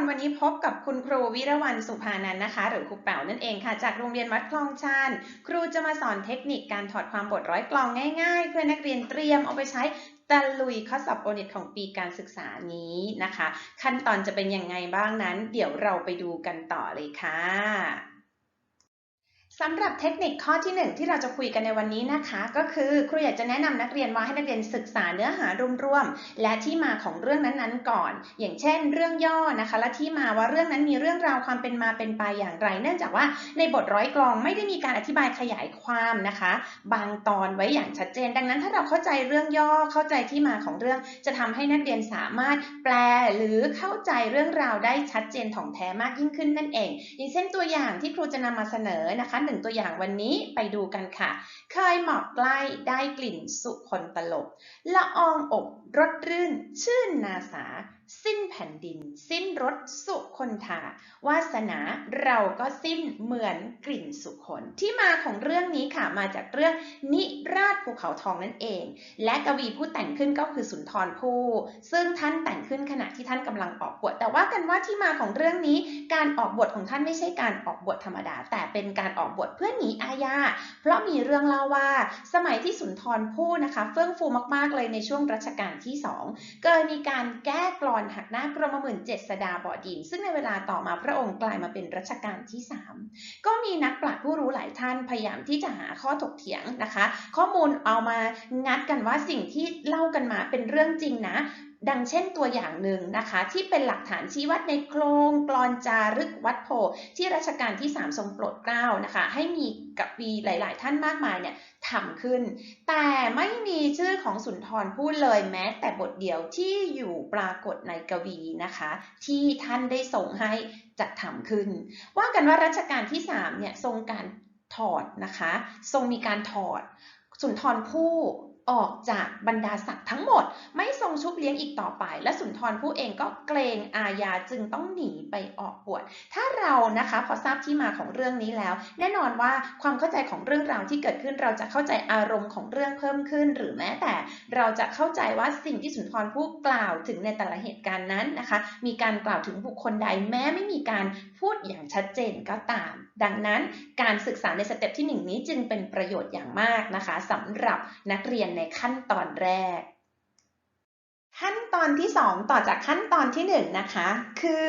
คนวันนี้พบกับคุณครูวิรวรรณสุภานันนะคะ หรือครูเป๋านั่นเองค่ะ จากโรงเรียนวัดคลองชานครูจะมาสอนเทคนิคการถอดความบทร้อยกลองง่ายๆ เพื่อนักเรียนเตรียมเอาไปใช้ตะลุยข้อสอบโอเน็ตของปีการศึกษานี้นะคะ ขั้นตอนจะเป็นยังไงบ้างนั้น เดี๋ยวเราไปดูกันต่อเลยค่ะ สำหรับเทคนิคข้อที่ 1 ที่เราจะคุยกันในวันนี้นะคะ ก็คือครูอยากจะแนะนำนักเรียนว่าให้นักเรียนศึกษาเนื้อหารวมๆและที่มาของเรื่องนั้นๆก่อน อย่างเช่น เรื่องย่อนะคะ และที่มาว่าเรื่องนั้นมีเรื่องราวความเป็นมาเป็นไปอย่างไร เนื่องจากว่าในบทร้อยกลองไม่ได้มีการอธิบายขยายความนะคะ บางตอนไว้อย่างชัดเจน ดังนั้นถ้าเราเข้าใจเรื่องย่อเข้าใจที่มาของเรื่อง จะทำให้นักเรียนสามารถแปลหรือเข้าใจเรื่องราวได้ชัดเจนถ่องแท้มากยิ่งขึ้นนั่นเอง อย่างเช่นตัวอย่างที่ครูจะนำมาเสนอนะคะนึ่งตัวอย่างวันนี้ไปดูกันค่ะ เคยหมอกใกล้ได้กลิ่นสุคนตลบละอองอบรสรื่นชื่นนาสา สิ้นแผ่นดิน สิ้นรสสุคนทาวาสนาเราก็สิ้นเหมือนกลิ่นสุคนที่มาของเรื่องนี้ค่ะมาจากเรื่องนิราชภูเขาทองนั่นเอง และกวีผู้แต่งขึ้นก็คือสุนทรภู่ซึ่งท่านแต่งขึ้นขณะที่ท่านกำลังออกบวชแต่ว่ากันว่าที่มาของเรื่องนี้ การออกบวชของท่านไม่ใช่การออกบวชธรรมดา แต่เป็นการออกบวชเพื่อหนีอาญาเพราะมีเรื่องเล่าว่า สมัยที่สุนทรภู่นะคะ เฟื่องฟูมากๆเลยในช่วงรัชกาลที่สองเกิดมีการแก้กลอยนหักหน้ากรมหมื่นเจ็ดสดาบดิน ซึ่งในเวลาต่อมาพระองค์กลายมาเป็นรัชกาลที่สามก็มีนักปราชญ์ผู้รู้หลายท่านพยายามที่จะหาข้อถกเถียงนะคะ ข้อมูลเอามางัดกันว่าสิ่งที่เล่ากันมาเป็นเรื่องจริงนะ ดังเช่นตัวอย่างหนึ่งนะคะ ที่เป็นหลักฐานชี้วัดในโครงกลอนจารึกวัดโพที่รัชกาลที่ 3 ทรงโปรดเกล้านะคะ ให้มีกวีหลาย ๆ ท่านมากมายเนี่ยทำขึ้น แต่ไม่มีชื่อของสุนทรพูดเลยแม้ แต่บทเดียวที่อยู่ปรากฏในกวีนะคะ ที่ท่านได้ส่งให้จัดทำขึ้น ว่ากันว่ารัชกาลที่ 3 เนี่ยทรงการถอดนะคะ ทรงมีการถอดสุนทรภู่ ออกจากบรรดาศักดิ์ทั้งหมด ไม่ทรงชุบเลี้ยงอีกต่อไป และสุนทรภู่เองก็เกรงอาญาจึงต้องหนีไปออกบวชถ้าเรานะคะพอทราบที่มาของเรื่องนี้แล้ว แน่นอนว่าความเข้าใจของเรื่องราวที่เกิดขึ้นเราจะเข้าใจอารมณ์ของเรื่องเพิ่มขึ้น หรือแม้แต่เราจะเข้าใจว่าสิ่งที่สุนทรภู่กล่าวถึงในแต่ละเหตุการณ์นั้นนะคะ มีการกล่าวถึงบุคคลใดแม้ไม่มีการพูดอย่างชัดเจนก็ตาม ดังนั้นการศึกษาในสเต็ปที่หนึ่งนี้จึงเป็นประโยชน์อย่างมากนะคะสำหรับนักเรียนในขั้นตอนแรก ขั้นตอนที่ 2 ต่อจากขั้นตอนที่ 1 นะคะ คือ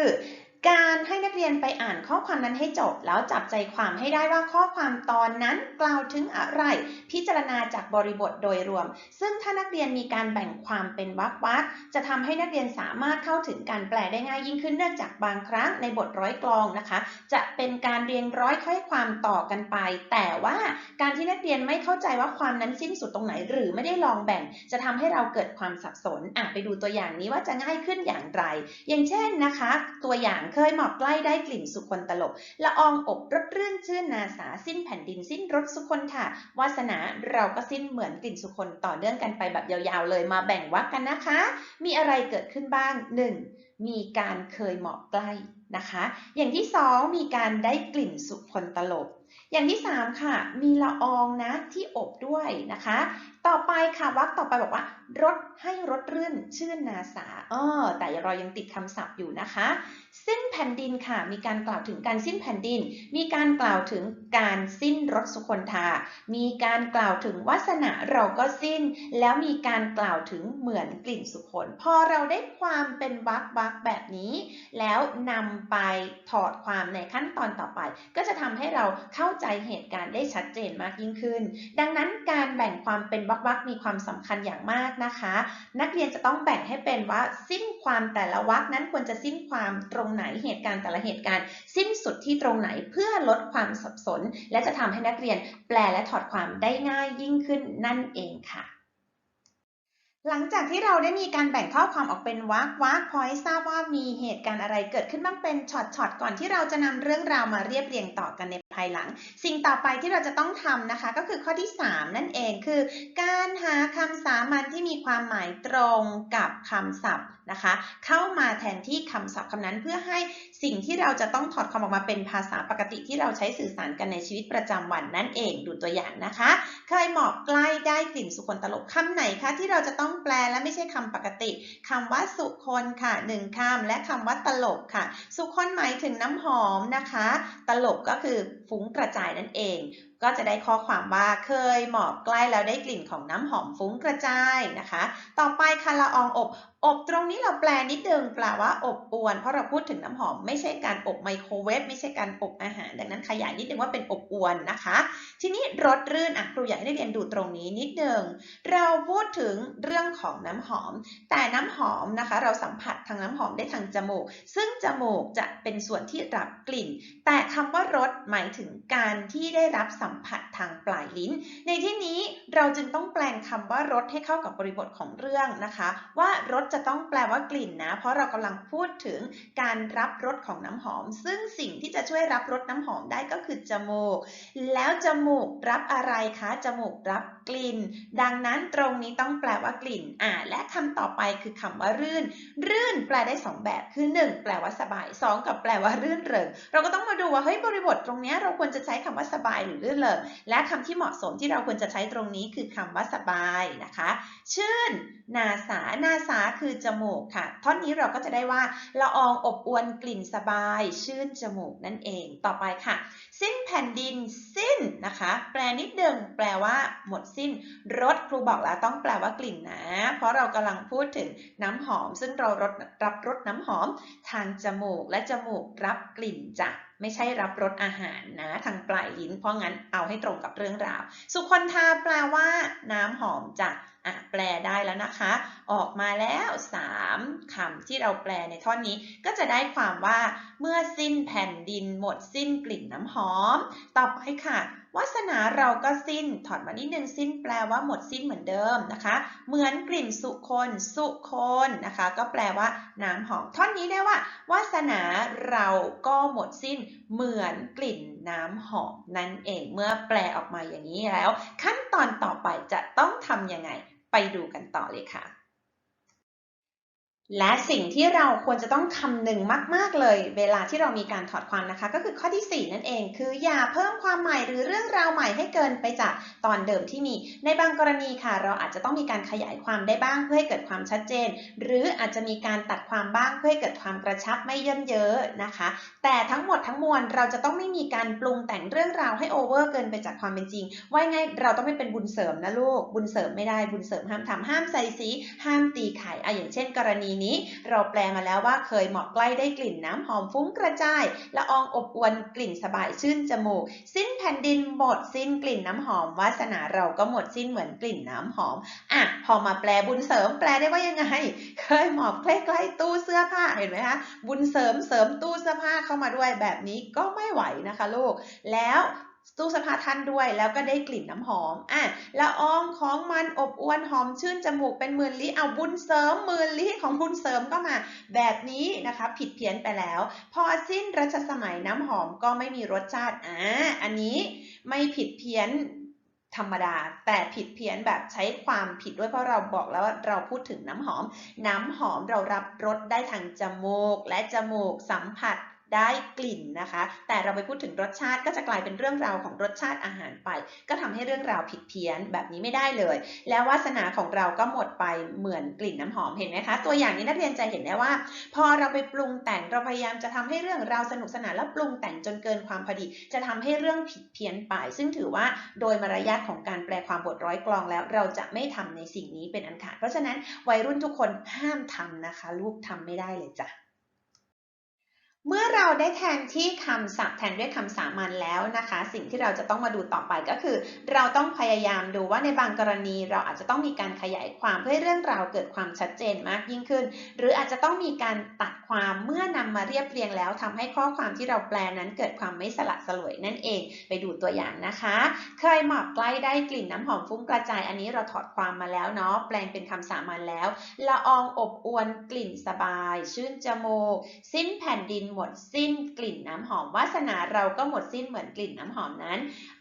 การให้นักเรียนไปอ่านข้อความนั้นให้จบ แล้วจับใจความให้ได้ว่าข้อความตอนนั้นกล่าวถึงอะไร พิจารณาจากบริบทโดยรวม ซึ่งถ้านักเรียนมีการแบ่งความเป็นวรรคจะทำให้นักเรียนสามารถเข้าถึงการแปลได้ง่ายยิ่งขึ้นเนื่องจากบางครั้งในบทร้อยกลองนะคะ จะเป็นการเรียงร้อยข้อยความต่อกันไป แต่ว่าการที่นักเรียนไม่เข้าใจว่าความนั้นสิ้นสุดตรงไหน หรือไม่ได้ลองแบ่ง จะทำให้เราเกิดความสับสนอะไปดูตัวอย่างนี้ว่าจะง่ายขึ้นอย่างไร อย่างเช่นนะคะ ตัวอย่างเคยหมอกใกล้ได้กลิ่นสุคนตลบละอองอบรสรื่นชื่นนาสาสิ้นแผ่นดินสิ้นรสสุคนค่ะ วาสนาเราก็สิ้นเหมือนกลิ่นสุคนต่อเนื่องกันไปแบบยาวๆเลยมาแบ่งวรรคกันนะคะ มีอะไรเกิดขึ้นบ้าง 1. มีการเคยหมาะใกล้นะคะ อย่างที่ 2 มีการได้กลิ่นสุคนตลบอย่างที่ 3 ค่ะ มีละอองนะที่อบด้วยนะคะต่อไปค่ะวรรคต่อไปบอกว่ารสให้รสรื่นชื่นนาสาเออแต่เรายังติดคำศัพท์อยู่นะคะ สิ้นแผ่นดินค่ะ มีการกล่าวถึงการสิ้นแผ่นดิน มีการกล่าวถึงการสิ้นรสสุคนทามีการกล่าวถึงวาสนาเราก็สิ้น แล้วมีการกล่าวถึงเหมือนกลิ่นสุคนพอเราได้ความเป็นวรรควักแบบนี้ แล้วนำไปถอดความในขั้นตอนต่อไป ก็จะทำให้เราเข้าใจเหตุการณ์ได้ชัดเจนมากยิ่งขึ้น ดังนั้นการแบ่งความเป็นวรรควักมีความสำคัญอย่างมากนะคะ นักเรียนจะต้องแบ่งให้เป็นว่าสิ้นความแต่ละวรรคนั้นควรจะสิ้นความตรงไหนเหตุการณ์แต่ละเหตุการณ์ สิ้นสุดที่ตรงไหนเพื่อลดความสับสน และจะทำให้นักเรียนแปลและถอดความได้ง่ายยิ่งขึ้นนั่นเองค่ะ หลังจากที่เราได้มีการแบ่งข้อความออกเป็นวรรควรรคพอให้ทราบว่ามีเหตุการณ์อะไรเกิดขึ้นบ้างเป็นช็อตๆก่อนที่เราจะนำเรื่องราวมาเรียบเรียงต่อกันในภายหลัง สิ่งต่อไปที่เราจะต้องทำนะคะ ก็คือข้อที่ 3 นั่นเองคือ การหาคำสามัญที่มีความหมายตรงกับคำศัพท์ นะคะ เข้ามาแทนที่คำศัพท์คำนั้นเพื่อให้สิ่งที่เราจะต้องถอดควาออกมาเป็นภาษาปกติที่เราใช้สื่อสารกันในชีวิตประจำวันนั่นเองดูตัวอย่างนะคะเคยหมอบใกล้ได้กลิ่นสุคนตลบคำไหนคะ ที่เราจะต้องแปลและไม่ใช่คำปกติคำว่าสุคนค่ะหนึ่งคำและคำว่าตลบค่ะ สุคนหมายถึงน้ำหอมนะคะ ตลบก็คือ ฟุ้งกระจายนั่นเอง ก็จะได้ข้อความว่าเคยหมอบใกล้แล้วได้กลิ่นของน้ำหอมฟุ้งกระจายนะคะ ต่อไปค่ะละอองอบอบตรงนี้เราแปลนิดนึงแปลว่าอบอวน เพราะเราพูดถึงน้ำหอมไม่ใช่การอบไมโครเวฟไม่ใช่การอบอาหาร ดังนั้นขยายนิดนึงว่าเป็นอบอวนนะคะ ทีนี้รสรื่นอะครูอยากให้นักเรียนดูตรงนี้นิดนึงเราพูดถึงเรื่องของน้ำหอม แต่น้ำหอมนะคะ เราสัมผัสทางน้ำหอมได้ทางจมูก ซึ่งจมูกจะเป็นส่วนที่รับกลิ่น แต่คำว่ารสหมายถึงการที่ได้รับสัมผัสทางปลายลิ้น ในที่นี้เราจึงต้องแปลงคำว่ารสให้เข้ากับบริบทของเรื่องนะคะ ว่ารสจะต้องแปลว่ากลิ่นนะ เพราะเรากำลังพูดถึงการรับรสของน้ำหอม ซึ่งสิ่งที่จะช่วยรับรสน้ำหอมได้ก็คือจมูก แล้วจมูกรับอะไรคะ จมูกรับกลิ่น ดังนั้นตรงนี้ต้องแปลว่ากลิ่น อ่า และคำต่อไปคือคำว่ารื่น รื่นแปลได้ 2 แบบคือ 1 แปลว่าสบาย 2 กับแปลว่ารื่นเริง เราก็ต้องมาดูว่าเฮ้ยบริบทตรงนี้เราควรจะใช้คำว่าสบายหรือรื่นเริง และคำที่เหมาะสมที่เราควรจะใช้ตรงนี้คือคำว่าสบายนะคะ ชื่น นาสา นาสาคือจมูกค่ะ ท่อนนี้เราก็จะได้ว่าละอองอบอวนกลิ่นสบาย ชื่นจมูกนั่นเอง ต่อไปค่ะ สิ้นแผ่นดิน สิ้นนะคะ แปลนิดเดิมแปลว่าหมดสิ้นรสครูบอกแล้วต้องแปลว่ากลิ่นนะ เพราะเรากำลังพูดถึงน้ำหอม ซึ่งเรารสรับรสน้ำหอม ทางจมูกและจมูกรับกลิ่นจ้ะไม่ใช่รับรสอาหารนะ ทางปลายลิ้น เพราะงั้นเอาให้ตรงกับเรื่องราว สุคนทาแปลว่า น้ำหอมจ้ะอะแปลได้แล้วนะคะ ออกมาแล้ว 3คำที่เราแปลในท่อนนี้ ก็จะได้ความว่า เมื่อสิ้นแผ่นดินหมดสิ้นกลิ่นน้ำหอม ต่อไปค่ะ วาสนาเราก็สิ้น ถอดมานิดนึงสิ้นแปลว่าหมดสิ้นเหมือนเดิมนะคะ เหมือนกลิ่นสุคนสุคนนะคะ ก็แปลว่าน้ำหอม ท่อนนี้ได้ว่าวาสนาเราก็หมดสิ้น เหมือนกลิ่นน้ำหอมนั่นเอง เมื่อแปลออกมาอย่างนี้แล้ว ขั้นตอนต่อไปจะต้องทำยังไง ไปดูกันต่อเลยค่ะ และสิ่งที่เราควรจะต้องคำนึงมาก ๆ เลย เวลาที่เรามีการถอดความนะคะ ก็คือข้อที่ 4 นั่นเอง คืออย่าเพิ่มความใหม่หรือเรื่องราวใหม่ให้เกินไปจากตอนเดิมที่มี ในบางกรณีค่ะ เราอาจจะต้องมีการขยายความได้บ้างเพื่อให้เกิดความชัดเจน หรืออาจจะมีการตัดความบ้างเพื่อให้เกิดความกระชับไม่เยินเยอะนะคะ แต่ทั้งหมดทั้งมวลเราจะต้องไม่มีการปรุงแต่งเรื่องราวให้โอเวอร์เกินไปจากความเป็นจริง ว่าไงเราต้องไม่เป็นบุญเสริมนะลูกบุญเสริมไม่ได้บุญเสริมห้ามทำห้ามใส่สีห้ามตีไข่อะอย่างเช่น กรณีนี้เราแปลมาแล้วว่าเคยเหมาะใกล้ได้กลิ่นน้ำหอมฟุ้งกระจายละอองอบอวนกลิ่นสบายชื่นจมูก สิ้นแผ่นดินหมดสิ้นกลิ่นน้ำหอมวาสนาเราก็หมดสิ้นเหมือนกลิ่นน้ำหอมอะพอมาแปลบุญเสริมแปลได้ว่ายังไง เคยหมอบใกล้ๆตู้เสื้อผ้าเห็นไหมคะบุญเสริมเสริมตู้เสื้อผ้าเข้ามาด้วยแบบนี้ก็ไม่ไหวนะคะลูกแล้ว ตู้เสื้อผ้าท่านด้วย แล้วก็ได้กลิ่นน้ำหอมอะละอองของมันอบอวนหอมชื่นจมูกเป็นหมื่นลิเอาบุญเสริมหมื่นลิของบุญเสริมก็มา แบบนี้นะคะผิดเพี้ยนไปแล้ว พอสิ้นรัชสมัยน้ำหอมก็ไม่มีรสชาติอ่าอันนี้ไม่ผิดเพี้ยนธรรมดา แต่ผิดเพี้ยนแบบใช้ความผิดด้วยเพราะเราบอกแล้วว่าเราพูดถึงน้ำหอม น้ำหอมเรารับรสได้ทางจมูก และจมูกสัมผัส ได้กลิ่นนะคะ แต่เราไปพูดถึงรสชาติก็จะกลายเป็นเรื่องราวของรสชาติอาหารไป ก็ทำให้เรื่องราวผิดเพี้ยนแบบนี้ไม่ได้เลย แล้ววาสนาของเราก็หมดไปเหมือนกลิ่นน้ำหอมเห็นไหมคะ ตัวอย่างนี้นักเรียนจะเห็นได้ว่า พอเราไปปรุงแต่งเราพยายามจะทำให้เรื่องราวสนุกสนานแล้วปรุงแต่งจนเกินความพอดี จะทำให้เรื่องผิดเพี้ยนไป ซึ่งถือว่าโดยมารยาทของการแปลความบทร้อยกลองแล้ว เราจะไม่ทำในสิ่งนี้เป็นอันขาดเพราะฉะนั้นวัยรุ่นทุกคนห้ามทำนะคะ ลูกทำไม่ได้เลยจ้ะ เมื่อเราได้แทนที่คำศัพท์แทนด้วยคำสามัญแล้วนะคะ สิ่งที่เราจะต้องมาดูต่อไปก็คือ เราต้องพยายามดูว่าในบางกรณีเราอาจจะต้องมีการขยายความเพื่อให้เรื่องราวเกิดความชัดเจนมากยิ่งขึ้น หรืออาจจะต้องมีการตัดความเมื่อนำมาเรียบเรียงแล้วทำให้ข้อความที่เราแปลนั้นเกิดความไม่สละสลวยนั่นเอง ไปดูตัวอย่างนะคะ เคยหมอบใกล้ได้กลิ่นน้ำหอมฟุ้งกระจายอันนี้เราถอดความมาแล้วเนาะแปลงเป็นคำสามัญแล้วละอองอบอวนกลิ่นสบาย ชื่นจมูกสิ้นแผ่นดินหมดสิ้นกลิ่นน้ำหอมวาสนาเราก็หมดสิ้นเหมือนกลิ่นน้ำหอมนั้น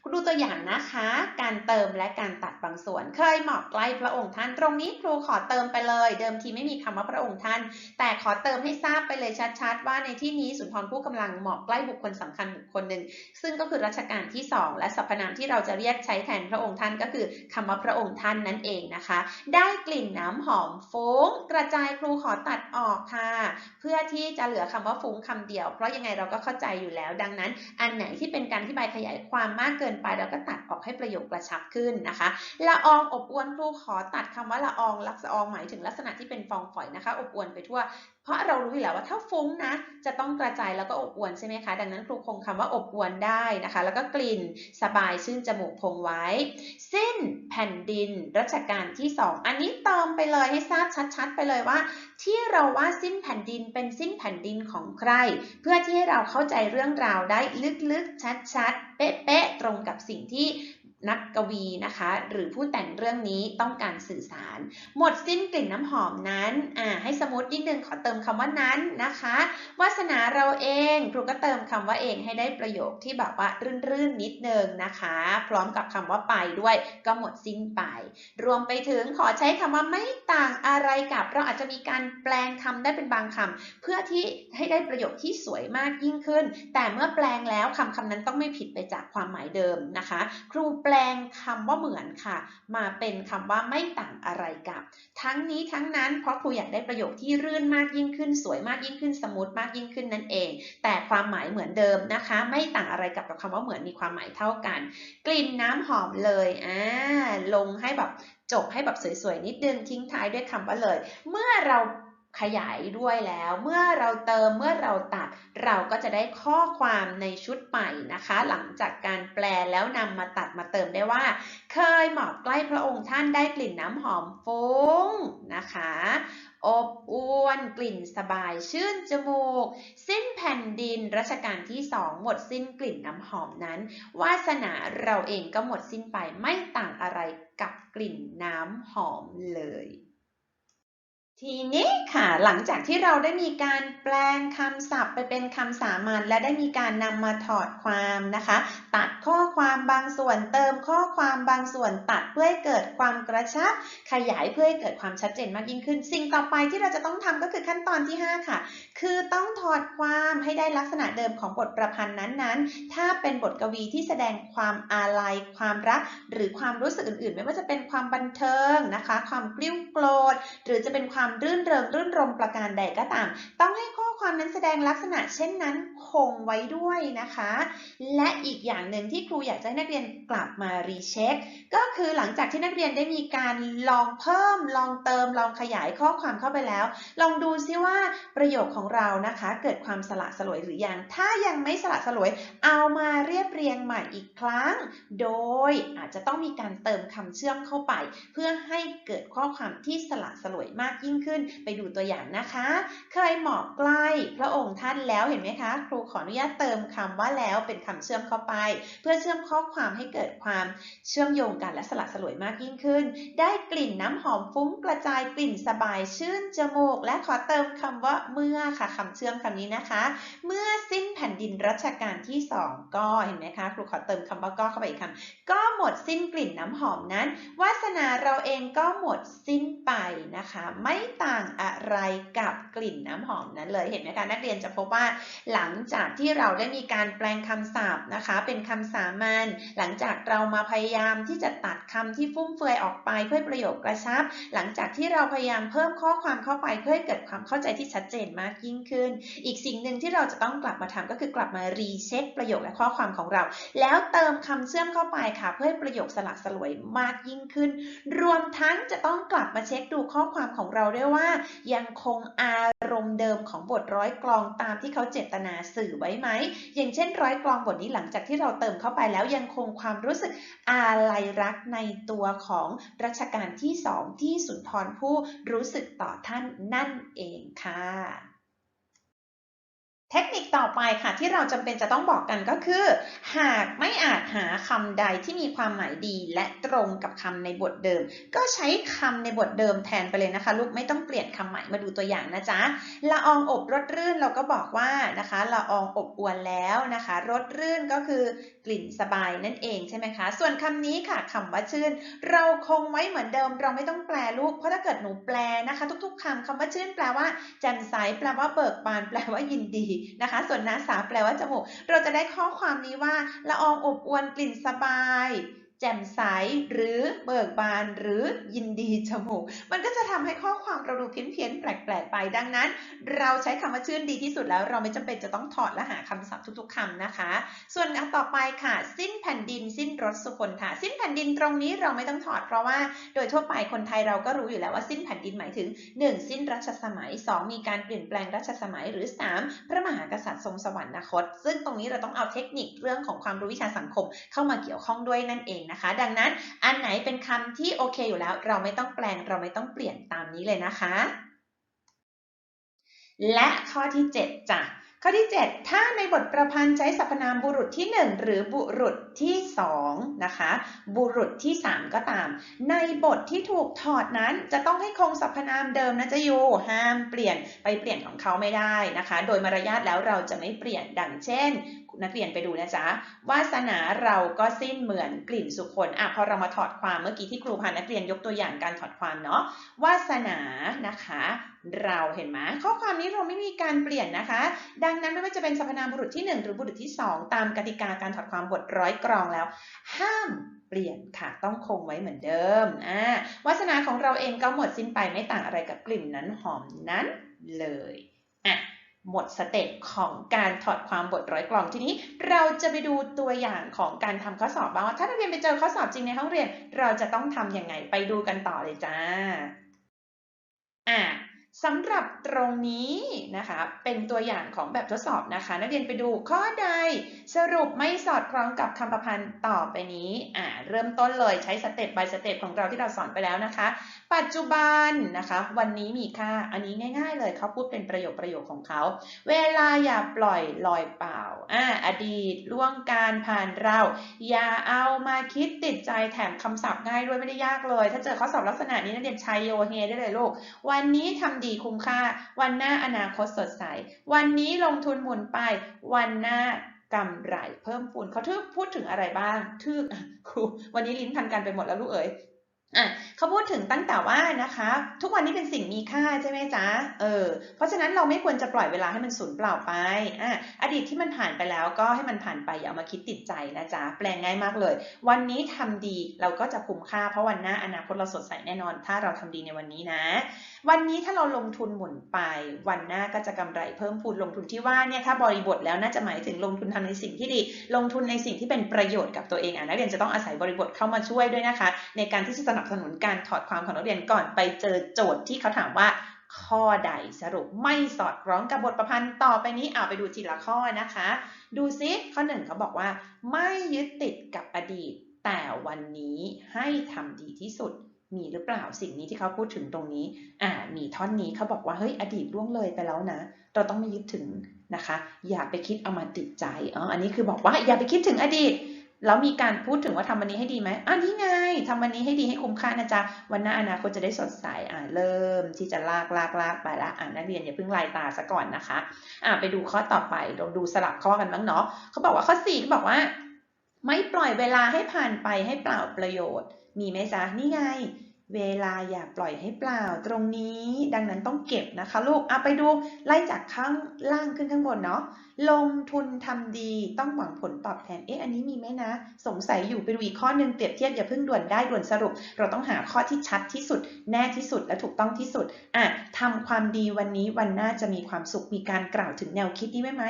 ดูตัวอย่างนะคะ การเติมและการตัดบางส่วน เคยเหมาะใกล้พระองค์ท่าน ตรงนี้ครูขอเติมไปเลย เดิมทีไม่มีคำว่าพระองค์ท่าน แต่ขอเติมให้ทราบไปเลยชัดๆ ว่าในที่นี้สุนทรผู้กำลังเหมาะใกล้บุคคลสำคัญบุคคลหนึ่ง ซึ่งก็คือรัชกาลที่ 2 และสรรพนามที่เราจะเรียกใช้แทนพระองค์ท่านก็คือคำว่าพระองค์ท่านนั่นเองนะคะ ได้กลิ่นน้ำหอมฟุ้งกระจายครูขอตัดออกค่ะ เพื่อที่จะเหลือคำว่าฟุ้งคำเดียว เพราะยังไงเราก็เข้าใจอยู่แล้ว ดังนั้น อันไหนที่เป็นการอธิบายขยายความมากเกินไปเราก็ตัดออกให้ประโยคกระชับขึ้นนะคะ ละอองอบอวนครูขอตัดคำว่าละอองลักษอองหมายถึงลักษณะที่เป็นฟองฝอยนะคะ อบอวนไปทั่ว เพราะเรารู้อยู่แล้วว่าถ้าฟุ้งนะ จะต้องกระจายแล้วก็อบอวนใช่ไหมคะ ดังนั้นครูคงคำว่าอบอวนได้นะคะ แล้วก็กลิ่นสบายชื่นจมูกคงไว้ สิ้นแผ่นดินรัชกาลที่ 2 อันนี้เติมไปเลยให้ทราบชัด ๆ ไปเลยว่า ที่เราว่าสิ้นแผ่นดินเป็นสิ้นแผ่นดินของใคร เพื่อที่ให้เราเข้าใจเรื่องราวได้ลึกๆชัดๆ เป๊ะๆ วีนะคะ หรือผู้แต่งเรื่องนี้ต้องการสื่อสาร หมดสิ้นกลิ่นน้ำหอมนั้นอ่าให้สมมตินิดนึงขอเติมคำว่านั้นนะคะวาสนาเราเองครูก็เติมคำว่าเองให้ได้ประโยคที่แบบว่ารื่นๆนิดนึงนะคะ พร้อมกับคำว่าไปด้วยก็หมดสิ้นไป รวมไปถึงขอใช้คำว่าไม่ต่างอะไรกับ เราอาจจะมีการแปลงคำได้เป็นบางคำเพื่อที่ให้ได้ประโยคที่สวยมากยิ่งขึ้น แต่เมื่อแปลงแล้วคำคำนั้นต้องไม่ผิดไปจากความหมายเดิมนะคะ ครูแปลงคำว่าเหมือนค่ะ มาเป็นคำว่าไม่ต่างอะไรกับ ทั้งนี้ทั้งนั้นเพราะครูอยากได้ประโยคที่รื่นมากยิ่งขึ้น สวยมากยิ่งขึ้นสมูทมากยิ่งขึ้นนั่นเอง แต่ความหมายเหมือนเดิมนะคะ ไม่ต่างอะไรกับกับคำว่าเหมือนมีความหมายเท่ากัน กลิ่นน้ำหอมเลยอ่าลงให้แบบจบให้แบบสวยๆนิดนึงทิ้งท้ายด้วยคำว่าเลย เมื่อเรา ขยายด้วยแล้ว เมื่อเราเติมเมื่อเราตัด เราก็จะได้ข้อความในชุดใหม่นะคะ หลังจากการแปลแล้วนำมาตัดมาเติมได้ว่า เคยหมอบใกล้พระองค์ท่านได้กลิ่นน้ำหอมฟุ้งนะคะ อบอวนกลิ่นสบายชื่นจมูก สิ้นแผ่นดินรัชกาลที่สองหมดสิ้นกลิ่นน้ำหอมนั้น วาสนาเราเองก็หมดสิ้นไปไม่ต่างอะไรกับกลิ่นน้ำหอมเลย ทีนี้ค่ะ หลังจากที่เราได้มีการแปลงคำศัพท์ไปเป็นคำสามัญและได้มีการนำมาถอดความนะคะ ตัดข้อความบางส่วนเติมข้อความบางส่วนตัดเพื่อให้เกิดความกระชับ ขยายเพื่อให้เกิดความชัดเจนมากยิ่งขึ้น สิ่งต่อไปที่เราจะต้องทำก็คือขั้นตอนที่ 5 ค่ะ คือต้องถอดความให้ได้ลักษณะเดิมของบทประพันธ์นั้นๆ ถ้าเป็นบทกวีที่แสดงความอาลัยความรัก หรือความรู้สึกอื่นๆ ไม่ว่าจะเป็นความบันเทิงนะคะ ความกลิ้วโกรธหรือจะเป็นความรื่นเริงรื่นรมประการใดก็ตาม ต้องให้ข้อ ความนั้นแสดงลักษณะเช่นนั้นคงไว้ด้วยนะคะ และอีกอย่างหนึ่งที่ครูอยากจะให้นักเรียนกลับมารีเช็ค ก็คือหลังจากที่นักเรียนได้มีการลองเพิ่ม ลองเติม ลองขยายข้อความเข้าไปแล้ว ลองดูซิว่าประโยคของเรานะคะ เกิดความสละสลวยหรือยัง ถ้ายังไม่สละสลวย เอามาเรียบเรียงใหม่อีกครั้ง โดยอาจจะต้องมีการเติมคำเชื่อมเข้าไป เพื่อให้เกิดข้อความที่สละสลวยมากยิ่งขึ้น ไปดูตัวอย่างนะคะ เคยหมอบกล้พระองค์ท่านแล้วเห็นไหมคะ ครูขออนุญาตเติมคำว่าแล้วเป็นคำเชื่อมเข้าไป เพื่อเชื่อมข้อความให้เกิดความเชื่อมโยงกันและสละสลวยมากยิ่งขึ้น ได้กลิ่นน้ำหอมฟุ้งกระจายกลิ่นสบายชื่นจมูก และขอเติมคำว่าเมื่อค่ะคำเชื่อมคำนี้นะคะ เมื่อ นแผ่นดินรัชกาลที่ 2 ก็เห็นไหมคะ ครูขอเติมคำว่าก็เข้าไปอีกคำก็หมดสิ้นกลิ่นน้ำหอมนั้น วาสนาเราเองก็หมดสิ้นไปนะคะ ไม่ต่างอะไรกับกลิ่นน้ำหอมนั้นเลยเห็นไหมคะนักเรียนจะพบว่า หลังจากที่เราได้มีการแปลงคำศัพท์นะคะ เป็นคำสามัญหลังจากเรามาพยายามที่จะตัดคำที่ฟุ่มเฟือยออกไปเพื่อประโยคกระชับ หลังจากที่เราพยายามเพิ่มข้อความเข้าไปเพื่อให้เกิดความเข้าใจที่ชัดเจนมากยิ่งขึ้น อีกสิ่งหนึ่งที่เราจะต้องกลับมาทำก็คือคือกลับมารีเช็คประโยคและข้อความของเรา แล้วเติมคำเชื่อมเข้าไปค่ะ เพื่อให้ประโยคสลักสลวยมากยิ่งขึ้น รวมทั้งจะต้องกลับมาเช็คดูข้อความของเราด้วยว่า ยังคงอารมณ์เดิมของบทร้อยกลองตามที่เขาเจตนาสื่อไว้ไหม อย่างเช่น ร้อยกลองบทนี้หลังจากที่เราเติมเข้าไปแล้วยังคงความรู้สึกอาลัยรักในตัวของรัชกาลที่สองที่สุนทรผู้รู้สึกต่อท่านนั่นเองค่ะ เทคนิคต่อไปค่ะที่เราจำเป็นจะต้องบอกกันก็คือ หากไม่อาจหาคำใดที่มีความหมายดี และตรงกับคำในบทเดิม ก็ใช้คำในบทเดิมแทนไปเลยนะคะ ลูกไม่ต้องเปลี่ยนคำใหม่มาดูตัวอย่างนะจ๊ะละอองอบรสรื่นเราก็บอกว่านะคะละอองอบอวนแล้วนะคะรสรื่นก็คือกลิ่นสบายนั่นเองใช่ไหมคะ ส่วนคำนี้ค่ะคำว่าชื่น เราคงไว้เหมือนเดิม เราไม่ต้องแปลลูกเพราะถ้าเกิดหนูแปลนะคะ ทุก ๆคำคำว่าชื่นแปลว่าแจ่มใสแปลว่าเบิกบาน แปลว่ายินดีนะคะ ส่วนนาสาแปลว่าจมูก เราจะได้ข้อความนี้ว่าละอองอบอวนกลิ่นสบาย แจ่มใสหรือเบิกบานหรือยินดีจมูก มันก็จะทำให้ข้อความเราดูเพี้ยนเพียนๆแปลกๆไปดังนั้น เราใช้คำว่าชื่นดีที่สุดแล้ว เราไม่จำเป็นจะต้องถอดและหาคำศัพท์ทุกๆคำนะคะ ส่วนอันต่อไปค่ะ สิ้นแผ่นดิน สิ้นรถสุคนธาสิ้นแผ่นดินตรงนี้เราไม่ต้องถอดเพราะว่าโดยทั่วไปคนไทยเราก็รู้อยู่แล้วว่าสิ้นแผ่นดินหมายถึง 1. สิ้นรัชสมัย 2. มีการเปลี่ยนแปลงรัชสมัยหรือ 3. พระมหากษัตริย์ทรงสวรรคต ซึ่งตรงนี้เราต้องเอาเทคนิคเรื่องของความรู้วิชาสังคมเข้ามาเกี่ยวข้องด้วยนั่นเองนะคะ ดังนั้นอันไหนเป็นคำที่โอเคอยู่แล้ว เราไม่ต้องแปลงเราไม่ต้องเปลี่ยนตามนี้เลยนะคะ และข้อที่ 7จ้ะข้อที่ 7 ถ้าในบทประพันธ์ใช้สรรพนามบุรุษที่ 1 หรือบุรุษที่2นะคะ บุรุษที่ 3 ก็ตาม ในบทที่ถูกถอดนั้นจะต้องให้คงสรรพนามเดิมนะจะอยู่ห้ามเปลี่ยนไปเปลี่ยนของเขาไม่ได้นะคะ โดยมารยาทแล้วเราจะไม่เปลี่ยนดังเช่นนักเรียนไปดูนะจ๊ะวาสนาเราก็สิ้นเหมือนกลิ่นสุคนอะพอเรามาถอดความเมื่อกี้ที่ครูพานักเรียนยกตัวอย่างการถอดความเนาะวาสนานะคะ เราเห็นไหมข้อความนี้เราไม่มีการเปลี่ยนนะคะ ดังนั้นไม่ว่าจะเป็นสรรพนามบุรุษที่ 1 หรือบุรุษที่ 2 ตามกติกาการถอดความบทร้อยกรองแล้ว ห้ามเปลี่ยนค่ะต้องคงไว้เหมือนเดิมอ่าวาสนาของเราเองก็หมดสิ้นไปไม่ต่างอะไรกับกลิ่นนั้นหอมนั้นเลยอะ หมดสเต็ปของการถอดความบทร้อยกล่องทีนี้ เราจะไปดูตัวอย่างของการทำข้อสอบบ้างว่าถ้านักเรียนไปเจอข้อสอบจริงในห้องเรียน เราจะต้องทำยังไงไปดูกันต่อเลยจ้าอะ สำหรับตรงนี้นะคะ เป็นตัวอย่างของแบบทดสอบนะคะ นักเรียนไปดูข้อใดสรุปไม่สอดคล้องกับคำประพันธ์ต่อไปนี้อ่าเริ่มต้นเลยใช้สเต็ป by สเต็ปของเราที่เราสอนไปแล้วนะคะ ปัจจุบันนะคะ วันนี้มีค่าอันนี้ง่าย ๆ เลยเขาพูดเป็นประโยคประโยคของเขา เวลาอย่าปล่อยลอยเปล่าอ่าอดีตล่วงการผ่านเรา อย่าเอามาคิดติดใจแถมคำศัพท์ง่ายด้วยไม่ได้ยากเลย ถ้าเจอข้อสอบลักษณะนี้นักเรียนใชัยโยเฮได้เลยลูกวันนี้ทำดีคุ้มค่า วันหน้าอนาคตสดใส วันนี้ลงทุนหมุนไป วันหน้ากำไรเพิ่มพูนเขาทึกพูดถึงอะไรบ้างทึกครูวันนี้ลิ้นพันกันไปหมดแล้วลูกเอ๋ย อะเขาพูดถึงตั้งแต่ว่านะคะ ทุกวันนี้เป็นสิ่งมีค่าใช่ไหมจ๊ะเออเพราะฉะนั้นเราไม่ควรจะปล่อยเวลาให้มันสูญเปล่าไปอะอดีตที่มันผ่านไปแล้วก็ให้มันผ่านไปอย่าเอามาคิดติดใจนะจ๊ะแปลงง่ายมากเลย วันนี้ทำดีเราก็จะคุ้มค่าเพราะวันหน้าอนาคตเราสดใสแน่นอน ถ้าเราทำดีในวันนี้นะ วันนี้ถ้าเราลงทุนหมุนไป วันหน้าก็จะกำไรเพิ่มพูนลงทุนที่ว่าเนี่ยถ้าบริบทแล้วน่าจะหมายถึงลงทุนทำในสิ่งที่ดี ลงทุนในสิ่งที่เป็นประโยชน์กับตัวเองอะนักเรียนจะต้องอาศัยบริบทเข้ามาช่วยด้วยนะคะ ในการที่จะนับสนุนการถอดความของนักเรียนก่อนไปเจอโจทย์ที่เขาถามว่า ข้อใดสรุปไม่สอดคล้องกับบทประพันธ์ต่อไปนี้เอาไปดูทีละข้อนะคะ ดูซิข้อหนึ่งเขาบอกว่า ไม่ยึดติดกับอดีต แต่วันนี้ให้ทำดีที่สุดมีหรือเปล่าสิ่งนี้ที่เขาพูดถึงตรงนี้ อ่า มีท่อนนี้เขาบอกว่าเฮ้ยอดีตล่วงเลยไปแล้วนะ เราต้องไม่ยึดถึงนะคะ อย่าไปคิดเอามาติดใจอ๋ออันนี้คือบอกว่าอย่าไปคิดถึงอดีต แล้วมีการพูดถึงว่าทำวันนี้ให้ดีไหมอ่านี่ไงทำวันนี้ให้ดีให้คุ้มค่านะจ๊ะ วันหน้าอนาคตจะได้สดใส อ่าเริ่มที่จะลากลากลากไปละอ่านักเรียนอย่าเพิ่งลายตาซะก่อนนะคะ อ่าไปดูข้อต่อไปเราดูสลับข้อกันบ้างเนาะเขาบอกว่าข้อสี่เขาบอกว่า ไม่ปล่อยเวลาให้ผ่านไปให้เปล่าประโยชน์ มีไหมจ๊ะ นี่ไง เวลาอย่าปล่อยให้เปล่าตรงนี้ ดังนั้นต้องเก็บนะคะ ลูกเอาไปดูไล่จากข้างล่างขึ้นข้างบนเนาะ ลงทุนทำดีต้องหวังผลตอบแทน เอ๊ะ อันนี้มีไหมนะ สงสัยอยู่ไปดูอีกข้อหนึ่งเปรียบเทียบอย่าเพิ่งด่วนได้ด่วนสรุป เราต้องหาข้อที่ชัดที่สุด แน่ที่สุดและถูกต้องที่สุด อะทำความดีวันนี้วันหน้าจะมีความสุข มีการกล่าวถึงแนวคิดนี้ไหมไหม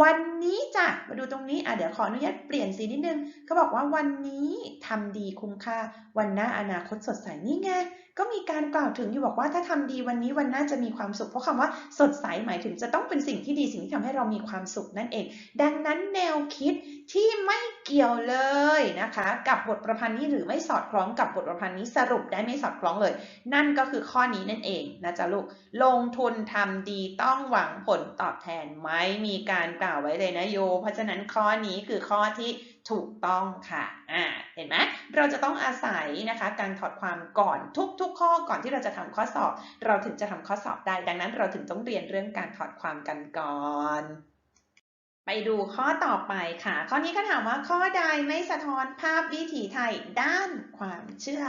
วันนี้จ้ะ มาดูตรงนี้ อะ เดี๋ยวขออนุญาตเปลี่ยนสีนิดนึงเขาบอกว่าวันนี้ทำดีคุ้มค่า วันหน้าอนาคตสดใส นี่ไง ก็มีการกล่าวถึงอยู่บอกว่าถ้าทำดีวันนี้วันหน้าจะมีความสุข เพราะคำว่าสดใสหมายถึงจะต้องเป็นสิ่งที่ดีสิ่งที่ทำให้เรามีความสุขนั่นเอง ดังนั้นแนวคิดที่ไม่เกี่ยวเลยนะคะ กับบทประพันธ์นี้หรือไม่สอดคล้องกับบทประพันธ์นี้สรุปได้ไม่สอดคล้องเลย นั่นก็คือข้อนี้นั่นเองนะจ๊ะลูกลงทุนทำดีต้องหวังผลตอบแทนไม่มีการกล่าวไว้เลยนะโย เพราะฉะนั้นข้อนี้คือข้อที่ ถูกต้องค่ะอ่าเห็นไหมเราจะต้องอาศัยนะคะการถอดความก่อนทุกๆ ข้อก่อนที่เราจะทำข้อสอบ เราถึงจะทำข้อสอบได้ ดังนั้นเราถึงต้องเรียนเรื่องการถอดความกันก่อนไปดูข้อต่อไปค่ะ ข้อนี้ก็ถามว่าข้อใดไม่สะท้อนภาพวิถีไทยด้านความเชื่อ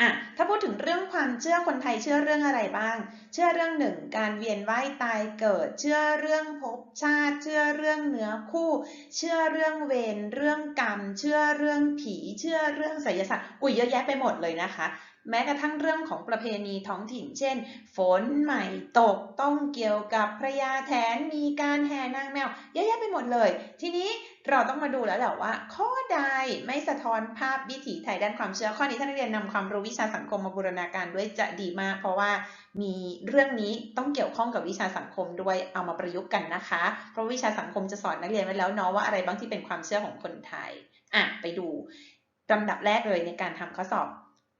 อะถ้าพูดถึงเรื่องความเชื่อคนไทยเชื่อเรื่องอะไรบ้าง เชื่อเรื่องหนึ่งการเวียนว่ายตายเกิด เชื่อเรื่องภพชาติ เชื่อเรื่องเนื้อคู่ เชื่อเรื่องเวรเรื่องกรรม เชื่อเรื่องผี เชื่อเรื่องไสยศาสตร์อุ้ยเยอะแยะไปหมดเลยนะคะ แม้กระทั่งเรื่องของประเพณีท้องถิ่น เช่น ฝนใหม่ตกต้องเกี่ยวกับพระยาแทนมีการแห่นางแมว เยอะแยะไปหมดเลย ทีนี้ เราต้องมาดูแล้วแหละว่า ข้อใดไม่สะท้อนภาพวิถีไทยด้านความเชื่อ ข้อนี้ท่านนักเรียนนำความรู้วิชาสังคมมาบูรณาการด้วยจะดีมาก เพราะว่ามีเรื่องนี้ต้องเกี่ยวข้องกับวิชาสังคมด้วยเอามาประยุกต์กันนะคะ เพราะวิชาสังคมจะสอนนักเรียนไว้แล้วเนาะว่าอะไรบ้างที่เป็นความเชื่อของคนไทยอะไปดูลำดับแรกเลยในการทำข้อสอบ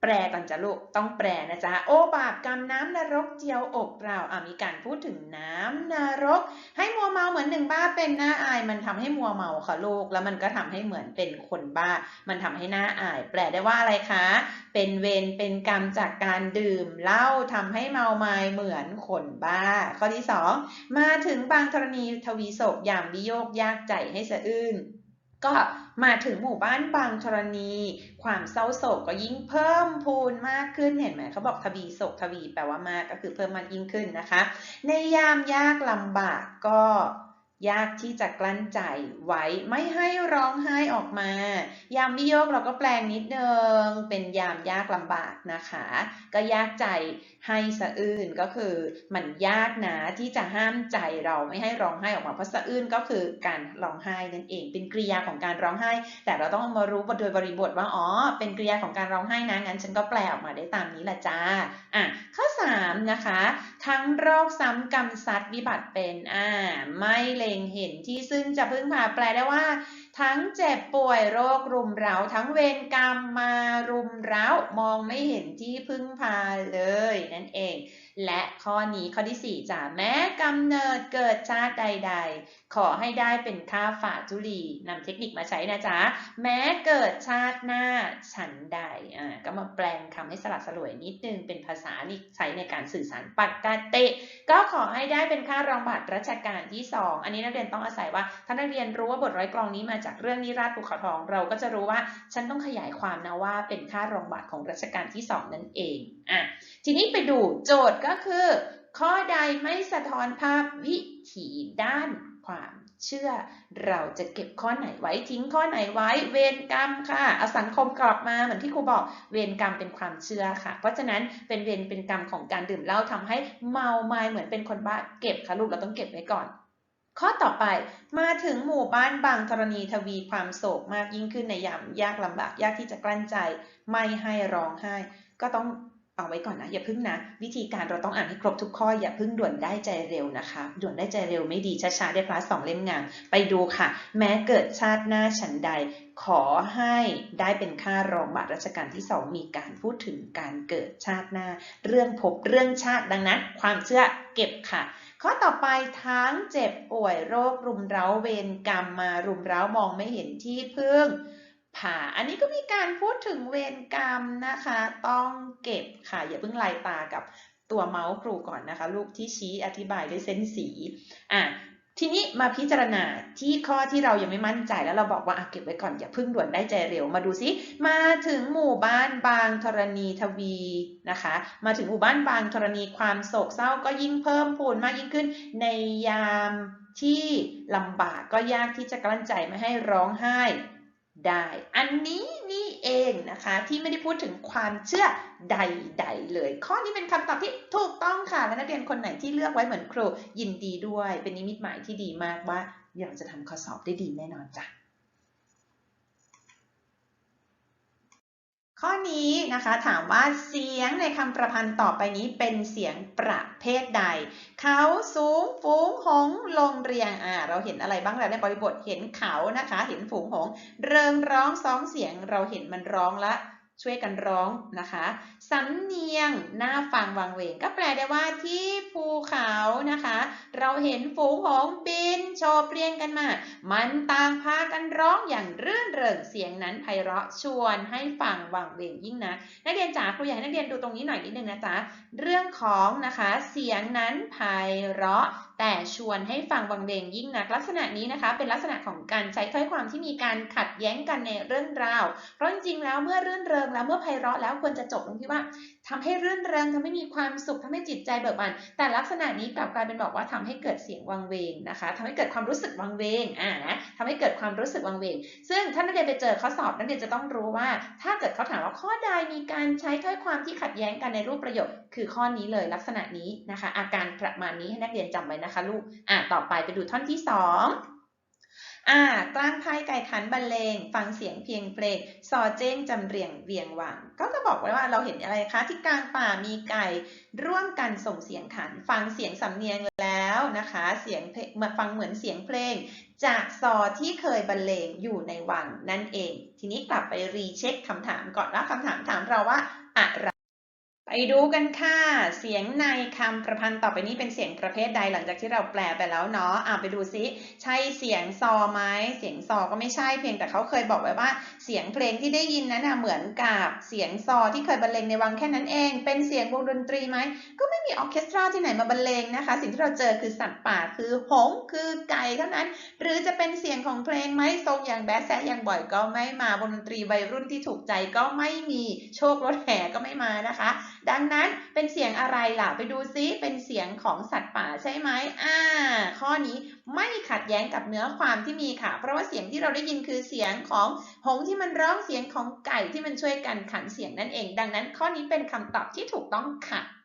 แปลก่อนจ้ะลูก ต้องแปลนะจ๊ะ โอบาปกรรมน้ำนรกเจียวอกเราอะมีการพูดถึงน้ำนรก ให้มัวเมาเหมือนหนึ่งบ้าเป็นหน้าอาย มันทำให้มัวเมาค่ะลูก แล้วมันก็ทำให้เหมือนเป็นคนบ้า มันทำให้หน้าอาย แปลได้ว่าอะไรคะ เป็นเวรเป็นกรรมจากการดื่มเหล้าทำให้เมาไม้เหมือนคนบ้า ข้อที่สองมาถึงบางธรณีทวีโศกยามวิโยกยากใจให้สะอื้น ก็มาถึงหมู่บ้านบางธรณี ความเศร้าโศกก็ยิ่งเพิ่มพูนมากขึ้นเห็นไหมเขาบอกทวีโศกทวีแปลว่ามากก็คือเพิ่มมากยิ่งขึ้นนะคะ ในยามยากลำบากก็ ยากที่จะกลั้นใจไว้ไม่ให้ร้องไห้ออกมา ยามวิโยกเราก็แปลงนิดนึงเป็นยามยากลำบากนะคะ ก็ยากใจให้สะอื้นก็คือ มันยากนะที่จะห้ามใจเราไม่ให้ร้องไห้ออกมาเพราะสะอื้นก็คือการร้องไห้นั่นเอง เป็นกริยาของการร้องไห้ แต่เราต้องมารู้โดยบริบทว่าอ๋อเป็นกริยาของการร้องไห้นะงั้นฉันก็แปลออกมาได้ตามนี้แหละจ้าอะข้อ3นะคะ ทั้งโรคซ้ำกรรมซัดวิบัติเป็นอ่าไม่เลงเห็นที่ซึ่งจะพึ่งพาแปลได้ว่า ทั้งเจ็บป่วยโรครุมเร้าทั้งเวรกรรมมารุมเร้ามองไม่เห็นที่พึ่งพาเลย นั่นเอง และข้อนี้ข้อที่ 4จ้ะแม้กำเนิดเกิดชาติใด ๆ ขอให้ได้เป็นค่าฝาจุลีนำเทคนิคมาใช้นะจ๊ะ แม้เกิดชาติหน้าฉันใดอ่าก็มาแปลงคำให้สลัดสลวยนิดนึง เป็นภาษาที่ใช้ในการสื่อสารปกติก็ขอให้ได้เป็นค่ารองบัตรรัชกาลที่ 2 อันนี้นักเรียนต้องอาศัยว่า ถ้านักเรียนรู้ว่าบทร้อยกลองนี้มาจากเรื่องนิราชภูเขาทอง เราก็จะรู้ว่าฉันต้องขยายความนะว่าเป็นค่ารองบัตรของรัชกาลที่ 2 นั่นเองอะทีนี้ไปดูโจทย์ก็คือ ข้อใดไม่สะท้อนภาพวิถีด้าน ความเชื่อ เราจะเก็บข้อไหนไว้ทิ้งข้อไหนไว้ เวรกรรมค่ะเอาสังคมกลับมาเหมือนที่ครูบอกเวรกรรมเป็นความเชื่อค่ะ เพราะฉะนั้นเป็นเวรเป็นกรรมของการดื่มเหล้าทำให้เมาไม้เหมือนเป็นคนบ้าเก็บค่ะลูกเราต้องเก็บไว้ก่อนข้อต่อไปมาถึงหมู่บ้านบางธรณีทวีความโศกมากยิ่งขึ้นในยามยากลำบากยากที่จะกลั้นใจ ไม่ให้ร้องไห้ ก็ต้อง เอาไว้ก่อนนะ อย่าพึ่งนะ วิธีการเราต้องอ่านให้ครบทุกข้อ อย่าพึ่งด่วนได้ใจเร็วนะคะ ด่วนได้ใจเร็วไม่ดีช้าๆได้พลาสสองเล่มงามไปดูค่ะ แม้เกิดชาติหน้าฉันใด ขอให้ได้เป็นค่ารองบาทรัชกาลที่สองมีการพูดถึงการเกิดชาติหน้า เรื่องภพเรื่องชาติดังนั้น ความเชื่อเก็บค่ะ ข้อต่อไปทั้งเจ็บป่วยโรครุมเร้าเวรกรรมมารุมเร้ามองไม่เห็นที่พึ่ง ผ่า อันนี้ก็มีการพูดถึงเวรกรรมนะคะ ต้องเก็บค่ะ อย่าเพิ่งลายตากับตัวเมาส์ครูก่อนนะคะ ลูกที่ชี้อธิบายด้วยเส้นสีอะทีนี้มาพิจารณาที่ข้อที่เรายังไม่มั่นใจแล้วเราบอกว่าเก็บไว้ก่อนอย่าเพิ่งด่วนได้ใจเร็วมาดูซิมาถึงหมู่บ้านบางธรณีทวีนะคะ มาถึงหมู่บ้านบางธรณีความโศกเศร้าก็ยิ่งเพิ่มพูนมากยิ่งขึ้น ในยามที่ลำบากก็ยากที่จะกลั้นใจไม่ให้ร้องไห้ ได้ อันนี้นี่เองนะคะที่ไม่ได้พูดถึงความเชื่อใดๆเลย ข้อนี้เป็นคำตอบที่ถูกต้องค่ะและนักเรียนคนไหนที่เลือกไว้เหมือนครูยินดีด้วย เป็นนิมิตหมายที่ดีมากว่าอยากจะทำข้อสอบได้ดีแน่นอนจ้ะ ข้อนี้นะคะถามว่าเสียงในคำประพันธ์ต่อไปนี้เป็นเสียงประเภทใด เขาสูงฝูงหงลงเรียงอ่าเราเห็นอะไรบ้างแล้วในบริบทเห็นเขานะคะ เห็นฝูงหง เริงร้องสองเสียงเราเห็นมันร้องละ ช่วยกันร้องนะคะ สำเนียงน่าฟังวังเวง ก็แปลได้ว่าที่ภูเขานะคะ เราเห็นฝูงหงส์บินโชบเรียงกันมา มันต่างพากันร้องอย่างรื่นเริงเสียงนั้นไพเราะชวนให้ฟังวังเวงยิ่งนักนักเรียนจ๋าครูอยากให้นักเรียนดูตรงนี้หน่อยนิดนึงนะจ๊ะ เรื่องของนะคะเสียงนั้นไพเราะแต่ชวนให้ฟังวังเวงยิ่งนักลักษณะนี้นะคะ เป็นลักษณะของการใช้ถ้อยความที่มีการขัดแย้งกันในเรื่องราว เพราะจริงๆแล้วเมื่อรื่นเริงแล้วเมื่อไพเราะแล้วควรจะจบตรงที่ว่าทำให้รื่นเริงทำให้มีความสุขทำให้จิตใจเบิกบานแต่ลักษณะนี้กลับกลายเป็นบอกว่าทำให้เกิดเสียงวังเวงนะคะทำให้เกิดความรู้สึกวังเวงอ่านะทำให้เกิดความรู้สึกวังเวง ซึ่งถ้านักเรียนไปเจอข้อสอบนักเรียนจะต้องรู้ว่า ถ้าเกิดเขาถามว่าข้อใดมีการใช้ถ้อยความที่ขัดแย้งกันในรูปประโยค คือข้อนี้เลยลักษณะนี้นะคะ อาการประมาณนี้ให้นักเรียนจำไว้นะคะลูก อ่าต่อไปไปดูท่อนที่สองอ่ากลางพาไก่ขันบรรเลง ฟังเสียงเพียงเพลงซอเจ้งจำเรียงเวียงหวัง ก็จะบอกไว้ว่าเราเห็นอะไรคะ ที่กลางป่ามีไก่ร่วมกันส่งเสียงขัน ฟังเสียงสำเนียงแล้วนะคะ เสียงเพลงมาฟังเหมือนเสียงเพลง จากซอที่เคยบรรเลงอยู่ในวังนั่นเอง ทีนี้กลับไปรีเช็คคำถามก่อนว่าคำถามถามเราว่าอะไร ไปดูกันค่ะ เสียงในคำประพันธ์ต่อไปนี้เป็นเสียงประเภทใดหลังจากที่เราแปลไปแล้วเนาะอ่าไปดูซิ ใช่เสียงซอไหมเสียงซอก็ไม่ใช่เพียงแต่เขาเคยบอกไว้ว่า เสียงเพลงที่ได้ยินนั้นนะเหมือนกับเสียงซอที่เคยบรรเลงในวังแค่นั้นเอง เป็นเสียงวงดนตรีไหม ก็ไม่มีออเคสตราที่ไหนมาบรรเลงนะคะ สิ่งที่เราเจอคือสัตว์ป่าคือหงส์คือไก่เท่านั้น หรือจะเป็นเสียงของเพลงไหมทรงอย่างแบดแซดอย่างบ่อยก็ไม่มาวงดนตรีวัยรุ่นที่ถูกใจก็ไม่มีโชครถแห่ก็ไม่มานะคะดังนั้นเป็นเสียงอะไรล่ะ ไปดูซิ เป็นเสียงของสัตว์ป่าใช่ไหมอ่า ข้อนี้ไม่ขัดแย้งกับเนื้อความที่มีค่ะ เพราะว่าเสียงที่เราได้ยินคือเสียงของหงส์ที่มันร้องเสียงของไก่ที่มันช่วยกันขันเสียงนั่นเอง ดังนั้นข้อนี้เป็นคำตอบที่ถูกต้องค่ะ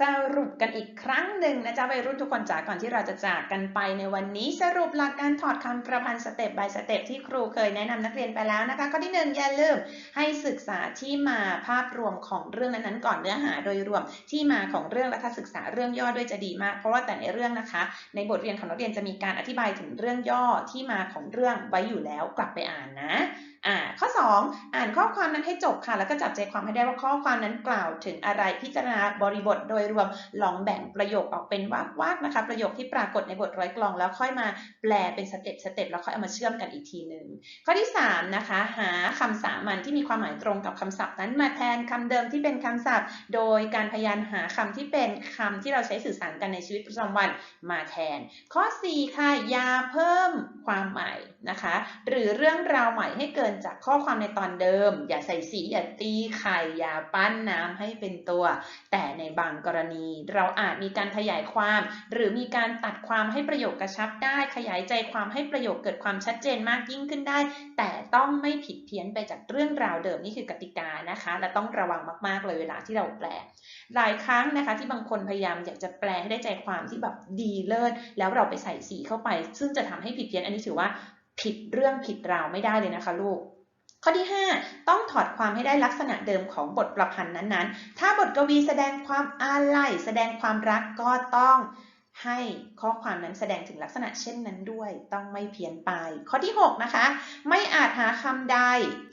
สรุปกันอีกครั้งหนึ่งนะจ๊ะวัยรุ่นทุกคนจ๋าก่อนที่เราจะจากกันไปในวันนี้ สรุปหลักการถอดคำประพันธ์สเต็ป by สเต็ปที่ครูเคยแนะนำนักเรียนไปแล้วนะคะ ข้อที่หนึ่งอย่าลืมให้ศึกษาที่มาภาพรวมของเรื่องนั้นๆ ก่อนเนื้อหาโดยรวมที่มาของเรื่องและถ้าศึกษาเรื่องย่อด้วยจะดีมาก เพราะว่าแต่ในเรื่องนะคะ ในบทเรียนของนักเรียนจะมีการอธิบายถึงเรื่องย่อที่มาของเรื่องไว้อยู่แล้วกลับไปอ่านนะ อ่าข้อ 2 อ่านข้อความนั้นให้จบค่ะ แล้วก็จับใจความให้ได้ว่าข้อความนั้นกล่าวถึงอะไรพิจารณาบริบทโดยรวมลองแบ่งประโยคออกเป็นวากๆนะคะ ประโยคที่ปรากฏในบทร้อยกลองแล้วค่อยมาแปลเป็นสเต็ปสเต็ปแล้วค่อยเอามาเชื่อมกันอีกทีหนึ่งข้อที่ 3 นะคะ หาคำสามัญที่มีความหมายตรงกับคำศัพท์นั้นมาแทนคำเดิมที่เป็นคำศัพท์ โดยการพยายามหาคำที่เป็นคำที่เราใช้สื่อสารกันในชีวิตประจำวันมาแทน ข้อ 4 ค่ะยาเพิ่มความใหม่นะคะ หรือเรื่องราวใหม่ให้เกิดนจากข้อความในตอนเดิม อย่าใส่สีอย่าตีไข่อย่าปั้นน้ำให้เป็นตัว แต่ในบางกรณี เราอาจมีการขยายความ หรือมีการตัดความให้ประโยคกระชับได้ ขยายใจความให้ประโยคเกิดความชัดเจนมากยิ่งขึ้นได้ แต่ต้องไม่ผิดเพี้ยนไปจากเรื่องราวเดิมนี่คือกติกานะคะ และต้องระวังมากๆเลยเวลาที่เราแปล หลายครั้งนะคะ ที่บางคนพยายามอยากจะแปลให้ได้ใจความที่แบบดีเลิศแล้วเราไปใส่สีเข้าไป ซึ่งจะทำให้ผิดเพี้ยนอันนี้ถือว่า ผิดเรื่องผิดราวไม่ได้เลยนะคะลูก ข้อที่ 5 ต้องถอดความให้ได้ลักษณะเดิมของบทประพันธ์นั้นๆ ถ้าบทกวีแสดงความอาลัยแสดงความรักก็ต้อง ให้ข้อความนั้นแสดงถึงลักษณะเช่นนั้นด้วย ต้องไม่เพี้ยนไป ข้อที่ 6 นะคะ ไม่อาจหาคำใด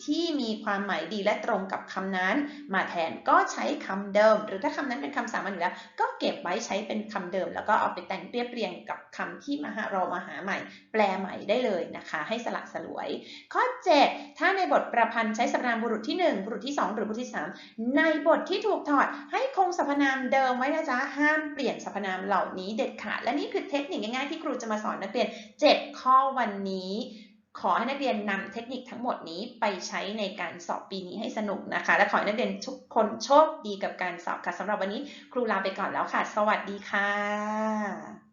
ที่มีความหมายดีและตรงกับคำนั้น มาแทนก็ใช้คำเดิม หรือถ้าคำนั้นเป็นคำสามัญอยู่แล้ว ก็เก็บไว้ใช้เป็นคำเดิม แล้วก็เอาไปแต่งเรียบเรียงกับคำที่มาหาเรามาหาใหม่ แปลใหม่ได้เลยนะคะ ให้สละสลวย ข้อ 7 ถ้าในบทประพันธ์ใช้สรรพนามบุรุษที่ 1 บุรุษที่ 2 หรือบุรุษที่ 3 ในบทที่ถูกถอดให้คงสรรพนามเดิมไว้นะจ๊ะห้ามเปลี่ยนสรรพนามเหล่านี้เด็ดค่ะ และนี่คือเทคนิคง่ายๆที่ครูจะมาสอนนักเรียน 7 ข้อวันนี้ ขอให้นักเรียนนำเทคนิคทั้งหมดนี้ไปใช้ในการสอบปีนี้ให้สนุกนะคะ และขอให้นักเรียนทุกคนโชคดีกับการสอบค่ะสำหรับวันนี้ครูลาไปก่อนแล้วค่ะ สวัสดีค่ะ